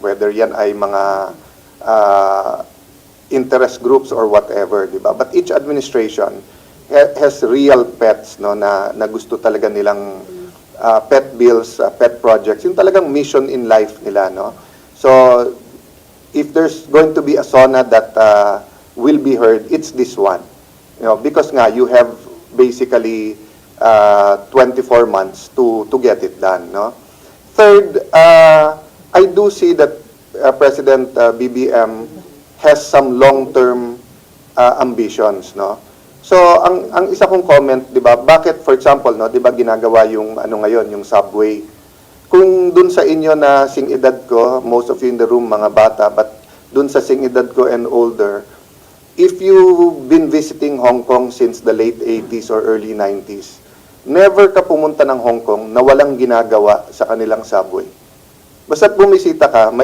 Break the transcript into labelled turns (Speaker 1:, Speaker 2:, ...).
Speaker 1: whether yan ay mga ah, interest groups or whatever, di ba? But each administration ha- has real pets no na, na gusto talaga nilang ah, pet bills, ah, pet projects, yung talagang mission in life nila, no? So, if there's going to be a SONA that uh, will be heard, it's this one. You know, because nga, you have basically uh, 24 months to, to get it done, no? Third, uh, I do see that uh, President uh, BBM has some long-term uh, ambitions, no? So, ang ang isa kong comment, 'di ba? Bakit for example, no, 'di ba ginagawa yung ano ngayon, yung subway? Kung dun sa inyo na sing edad ko, most of you in the room mga bata, but dun sa sing edad ko and older, if you've been visiting Hong Kong since the late 80s or early 90s, never ka pumunta ng Hong Kong na walang ginagawa sa kanilang subway. Basta't bumisita ka,